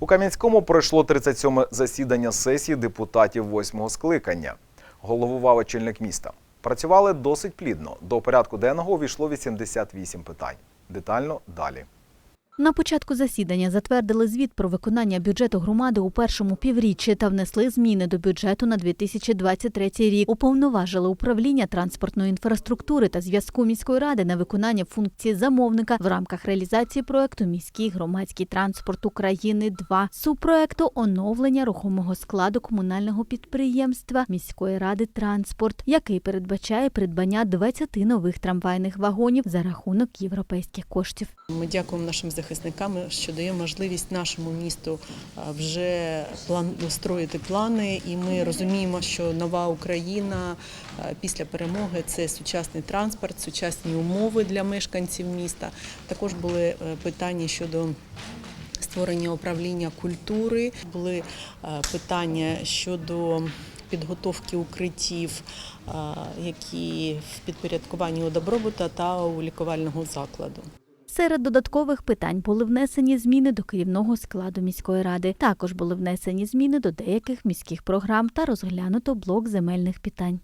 У Кам'янському пройшло 37 засідання сесії депутатів восьмого скликання. Головував очільник міста. Працювали досить плідно. До порядку денного увійшло 88 питань. Детально далі. На початку засідання затвердили звіт про виконання бюджету громади у першому півріччі та внесли зміни до бюджету на 2023 рік. Уповноважили управління транспортної інфраструктури та зв'язку міської ради на виконання функції замовника в рамках реалізації проекту Міський громадський транспорт України 2 субпроекту оновлення рухомого складу комунального підприємства міської ради транспорт, який передбачає придбання 20 нових трамвайних вагонів за рахунок європейських коштів. Ми дякуємо нашим захисникам, що дає можливість нашому місту вже план строїти плани, і ми розуміємо, що нова Україна після перемоги це сучасний транспорт, сучасні умови для мешканців міста. Також були е, питання щодо. Створення управління культури були питання щодо підготовки укриттів, які в підпорядкуванні у добробута та у лікувального закладу. Серед додаткових питань були внесені зміни до керівного складу міської ради. Також були внесені зміни до деяких міських програм та розглянуто блок земельних питань.